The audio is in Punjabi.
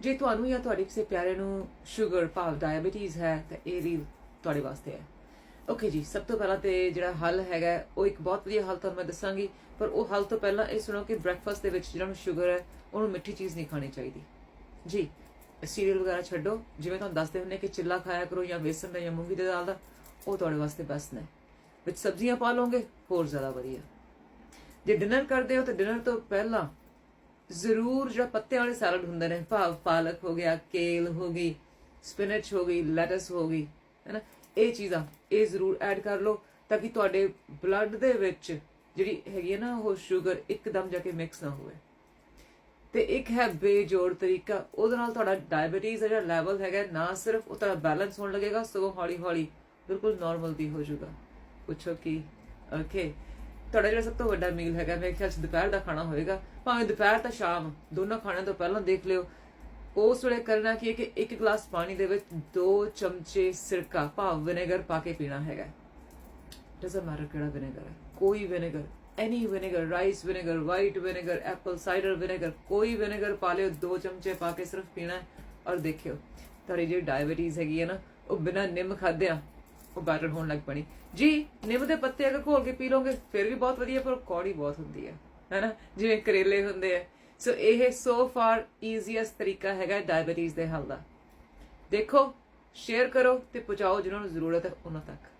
ਜੇ ਤੁਹਾਨੂੰ ਜਾਂ ਤੁਹਾਡੇ ਕਿਸੇ ਪਿਆਰੇ ਨੂੰ ਸ਼ੂਗਰ ਭਾਵ ਡਾਇਬੀਟੀਜ਼ ਹੈ, ਤਾਂ ਇਹ ਰੀਲ ਤੁਹਾਡੇ ਵਾਸਤੇ ਹੈ। ਓਕੇ ਜੀ, ਸਭ ਤੋਂ ਪਹਿਲਾਂ ਤੇ ਜਿਹੜਾ ਹੱਲ ਹੈਗਾ, ਉਹ ਇੱਕ ਬਹੁਤ ਵਧੀਆ ਹੱਲ ਤੁਹਾਨੂੰ ਮੈਂ ਦੱਸਾਂਗੀ, ਪਰ ਉਹ ਹੱਲ ਤੋਂ ਪਹਿਲਾਂ ਇਹ ਸੁਣੋ ਕਿ ਬ੍ਰੈਕਫਾਸਟ ਦੇ ਵਿੱਚ ਜਿਹਨਾਂ ਨੂੰ ਸ਼ੂਗਰ ਹੈ, ਉਹਨੂੰ ਮਿੱਠੀ ਚੀਜ਼ ਨਹੀਂ ਖਾਣੀ ਚਾਹੀਦੀ। ਜੀ ਸੀਰੀਅਲ ਵਗੈਰਾ ਛੱਡੋ, ਜਿਵੇਂ ਤੁਹਾਨੂੰ ਦੱਸਦੇ ਹੁੰਦੇ ਕਿ ਚਿੱਲਾ ਖਾਇਆ ਕਰੋ ਜਾਂ ਵੇਸਣ ਦਾ ਜਾਂ ਮੂੰਗੀ ਦੀ ਦਾਲ ਦਾ, ਉਹ ਤੁਹਾਡੇ ਵਾਸਤੇ ਬੈਸਟ ਨੇ। ਵਿੱਚ ਸਬਜ਼ੀਆਂ ਪਾ ਲਓਗੇ, ਹੋਰ ਜ਼ਿਆਦਾ ਵਧੀਆ। ਜੇ ਡਿਨਰ ਕਰਦੇ ਹੋ, ਤਾਂ ਡਿਨਰ ਤੋਂ ਪਹਿਲਾਂ ਜ਼ਰੂਰ ਜਿਹੜਾ ਪੱਤੇ ਵਾਲੇ ਸੈਲਡ ਹੁੰਦੇ ਨੇ, ਭਾਵ ਪਾਲਕ ਹੋ ਗਿਆ ਕੇਲ ਹੋ ਗਈ ਸਪਿਨਚ ਹੋ ਗਈ ਲੈਟਸ ਹੋ ਗਈ ਹੈਨਾ ਇਹ ਚੀਜ਼ਾਂ, ਇਹ ਜ਼ਰੂਰ ਐਡ ਕਰ ਲਓ ਤਾਂ ਕਿ ਤੁਹਾਡੇ ਬਲੱਡ ਦੇ ਵਿੱਚ ਜਿਹੜੀ ਹੈਗੀ ਹੈ ਨਾ ਉਹ ਸ਼ੂਗਰ ਇੱਕਦਮ ਜਾ ਕੇ ਮਿਕਸ ਨਾ ਹੋਵੇ। ਤੇ ਇੱਕ ਹੈ ਬੇਜੋੜ ਤਰੀਕਾ, ਉਹਦੇ ਨਾਲ ਤੁਹਾਡਾ ਡਾਇਬੀਟੀਜ਼ ਦਾ ਜਿਹੜਾ ਲੈਵਲ ਹੈਗਾ, ਨਾ ਸਿਰਫ ਉਹ ਤਾਂ ਬੈਲੈਂਸ ਹੋਣ ਲੱਗੇਗਾ, ਸਗੋਂ ਹੌਲੀ ਹੌਲੀ ਬਿਲਕੁਲ ਨਾਰਮਲ ਵੀ ਹੋ ਜਾਊਗਾ। ਪੁੱਛੋ ਕੀ? ਓਕੇ ਤੁਹਾਡਾ ਜਿਹੜਾ ਸਭ ਤੋਂ ਵੱਡਾ ਮੀਲ ਹੈਗਾ, ਮੇਰੇ ਖਿਆਲ ਚ ਦੁਪਹਿਰ ਦਾ ਖਾਣਾ ਹੋਏਗਾ। ਭਾਵੇਂ ਦੁਪਹਿਰ ਤਾਂ ਸ਼ਾਮ, ਦੋਨੋਂ ਖਾਣਿਆਂ ਤੋਂ ਪਹਿਲਾਂ ਦੇਖ ਲਿਓ। ਉਸ ਵੇਲੇ ਕਰਨਾ ਕੀ ਹੈ ਕਿ ਇੱਕ ਗਲਾਸ ਪਾਣੀ ਦੇ ਵਿੱਚ 2 ਚਮਚੇ ਸਿਰਕਾ, ਭਾਵ ਵਿਨੇਗਰ ਪਾ ਕੇ ਪੀਣਾ ਹੈਗਾ। ਡਸਨਟ ਮੈਟਰ ਕਿਹੜਾ ਵਿਨੇਗਰ ਹੈ, ਕੋਈ vinegar any vinegar rice vinegar white vinegar apple cider vinegar ਕੋਈ ਵਿਨੇਗਰ ਪਾ ਲਿਓ 2 ਚਮਚੇ ਪਾ ਕੇ ਸਿਰਫ ਪੀਣਾ ਔਰ ਦੇਖਿਓ। ਤੁਹਾਡੀ ਜਿਹੜੀ ਡਾਇਬੀਟੀਜ਼ ਹੈਗੀ ਹੈ ਨਾ, ਉਹ ਬਿਨਾਂ ਨਿੰਮ ਖਾਦਿਆਂ ਉਹ ਬੈਟਰ ਹੋਣ ਲੱਗ ਪਣੀ। ਜੀ, ਨਿੰਮ ਦੇ ਪੱਤੇ ਅਗਰ ਘੋਲ ਕੇ ਪੀ ਲੋਗੇ ਫਿਰ ਵੀ ਬਹੁਤ ਵਧੀਆ, ਪਰ ਕੌੜੀ ਬਹੁਤ ਹੁੰਦੀ ਹੈ ਹੈਨਾ? ਜਿਵੇਂ ਕਰੇਲੇ ਹੁੰਦੇ ਆ। ਸੋ ਇਹ ਸੋ ਫਾਰ ਈਜ਼ੀਐਸਟ ਤਰੀਕਾ ਹੈਗਾ ਡਾਇਬੀਟੀਜ਼ ਦੇ ਹੱਲ ਦਾ। ਦੇਖੋ ਸ਼ੇਅਰ ਕਰੋ ਤੇ ਪਹੁੰਚਾਓ ਜਿਨ੍ਹਾਂ ਨੂੰ ਜ਼ਰੂਰਤ ਹੈ ਉਹਨਾਂ ਤੱਕ।